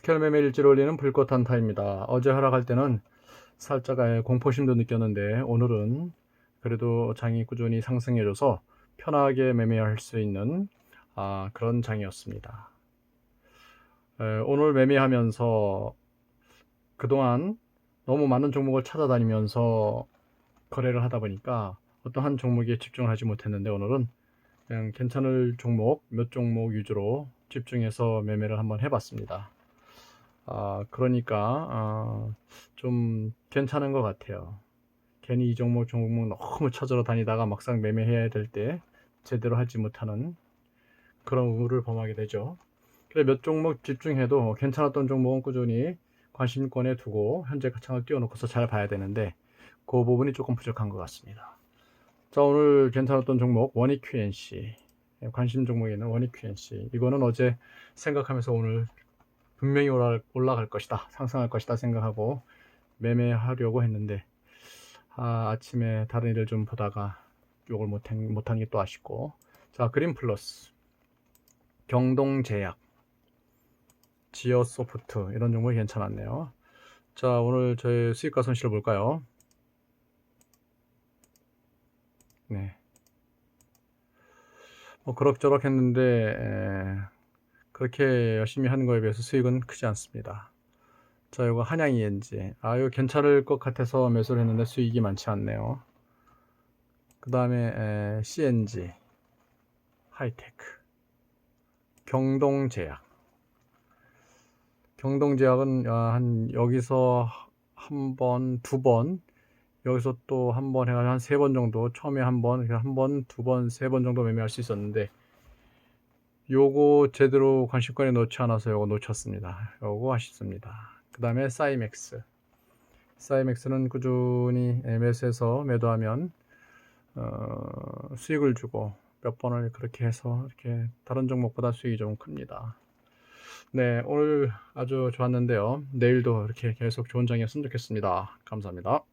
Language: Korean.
스켈 매매 일지를 올리는 불꽃 한타입니다. 어제 하락할 때는 살짝 아예 공포심도 느꼈는데 오늘은 그래도 장이 꾸준히 상승해줘서 편하게 매매할 수 있는 아, 그런 장이었습니다. 에, 오늘 매매하면서 그동안 너무 많은 종목을 찾아다니면서 거래를 하다 보니까 어떤 한 종목에 집중을 하지 못했는데 오늘은 그냥 괜찮을 종목 몇 종목 위주로 집중해서 매매를 한번 해봤습니다. 아, 그러니까 아, 좀 괜찮은 것 같아요. 괜히 이 종목 종목 너무 찾으러 다니다가 막상 매매해야 될 때 제대로 하지 못하는 그런 우를 범하게 되죠. 그래 몇 종목 집중해도 괜찮았던 종목은 꾸준히 관심권에 두고 현재 가창을 띄워놓고서 잘 봐야 되는데 그 부분이 조금 부족한 것 같습니다. 자 오늘 괜찮았던 종목 원익 QNC 관심 종목에 있는 원익 QNC 이거는 어제 생각하면서 오늘 분명히 올라- 올라갈 것이다 상승할 것이다 생각하고 매매하려고 했는데 아, 아침에 다른 일을 좀 보다가 요걸 못한, 게 또 아쉽고. 자 그린 플러스. 경동제약. 지어소프트. 이런 종목이 괜찮았네요. 자 오늘 저희 수익과 손실을 볼까요? 네. 뭐 그럭저럭 했는데 에, 그렇게 열심히 하는 거에 비해서 수익은 크지 않습니다. 자, 이거 한양 ENG. 아, 이거 괜찮을 것 같아서 매수를 했는데 수익이 많지 않네요. 그 다음에 CNG, 하이테크, 경동제약. 경동제약은 아, 한 여기서 한 번, 두 번, 여기서 또 한 번 해가지고 한 세 번 정도 처음에 한 번, 한 번, 두 번, 세 번 정도 매매할 수 있었는데 요거 제대로 관심권에 넣지 않아서 요거 놓쳤습니다. 요거 아쉽습니다. 그 다음에 사이맥스. 사이맥스는 꾸준히 매수해서 매도하면 어, 수익을 주고 몇 번을 그렇게 해서 이렇게 다른 종목보다 수익이 좀 큽니다. 네, 오늘 아주 좋았는데요. 내일도 이렇게 계속 좋은 장이었으면 좋겠습니다. 감사합니다.